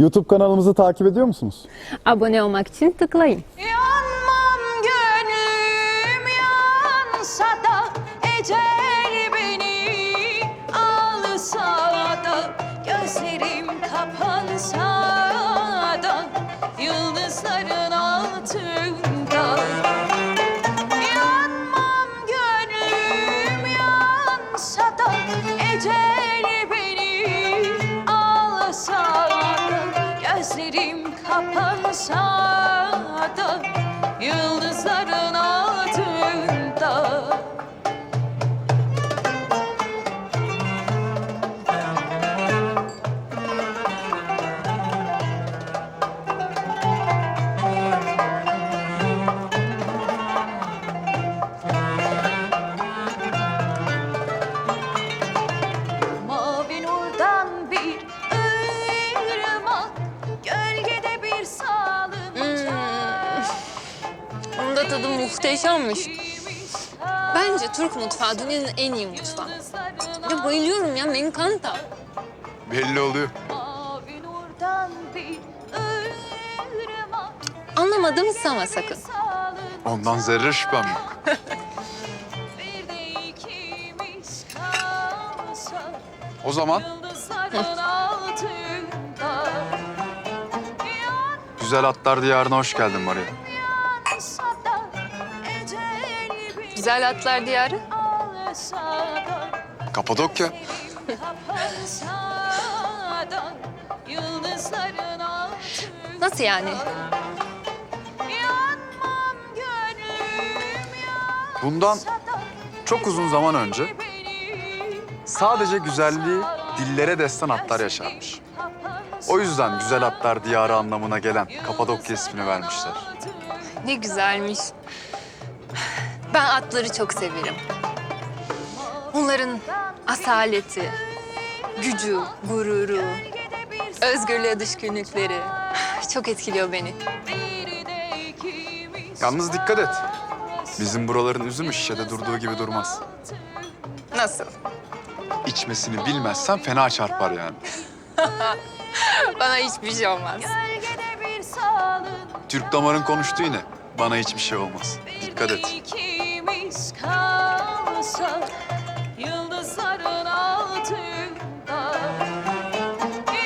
YouTube kanalımızı takip ediyor musunuz? Abone olmak için tıklayın. Yanmam gönlüm yansa da Ecel beni alsa da Gözlerim kapansa kapansa da tadı muhteşemmiş. Bence Türk mutfağı dünyanın en iyi mutfağı. Ya bayılıyorum ya, menkanta. Belli oluyor. Anlamadım ama sakın. Ondan zerre şüphem yok. O zaman güzel atlar diyarına hoş geldin Maria. Güzel atlar diyarı. Kapadokya. Nasıl yani? Bundan çok uzun zaman önce sadece güzelliği dillere destan atlar yaşarmış. O yüzden güzel atlar diyarı anlamına gelen Kapadokya ismini vermişler. Ne güzelmiş. Ben atları çok severim. Onların asaleti, gücü, gururu, özgürlüğe düşkünlükleri çok etkiliyor beni. Yalnız dikkat et. Bizim buraların üzümü şişede durduğu gibi durmaz. Nasıl? İçmesini bilmezsen fena çarpar yani. Bana hiçbir şey olmaz. Türk damarın konuştu yine. Bana hiçbir şey olmaz. Dikkat et. Kalsa yıldızların altında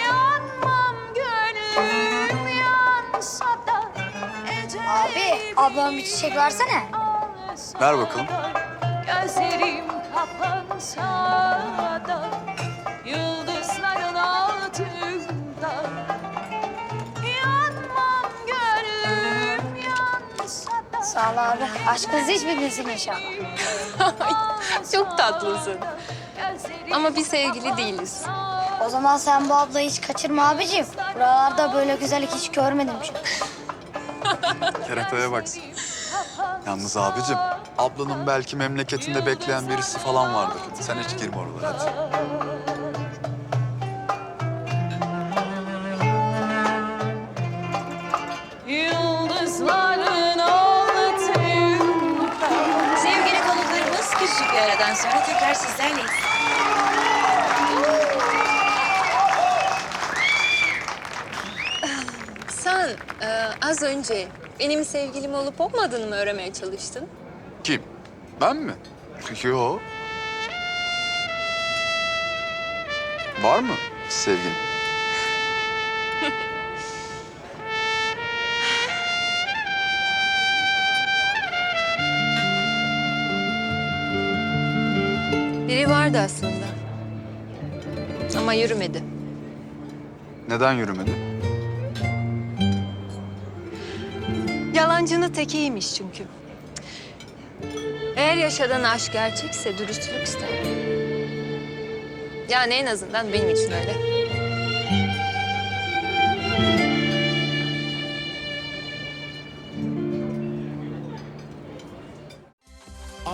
Yanmam gönlüm yansa da ecel Abi ablam bir çiçek versene. Ver bakalım. Gözlerim kapansa da ol abi. Aşkınız hiç bitmesin inşallah. Çok tatlısın. Ama biz sevgili değiliz. O zaman sen bu ablayı hiç kaçırma abicim. Buralarda böyle güzellik hiç görmedim şu. Kerataya baksın. Yalnız abicim, ablanın belki memleketinde bekleyen birisi falan vardır. Sen hiç girme oralara hadi. Bir aradan sonra tekrar sizlerleyiz. Sen e, az önce benim sevgilim olup olmadığını mı öğrenmeye çalıştın? Kim? Ben mi? Yo. Var mı sevgilin? Biri vardı aslında. Ama yürümedi. Neden yürümedi? Yalancının tekiymiş çünkü. Eğer yaşadığın aşk gerçekse dürüstlük ister. Yani en azından benim için öyle.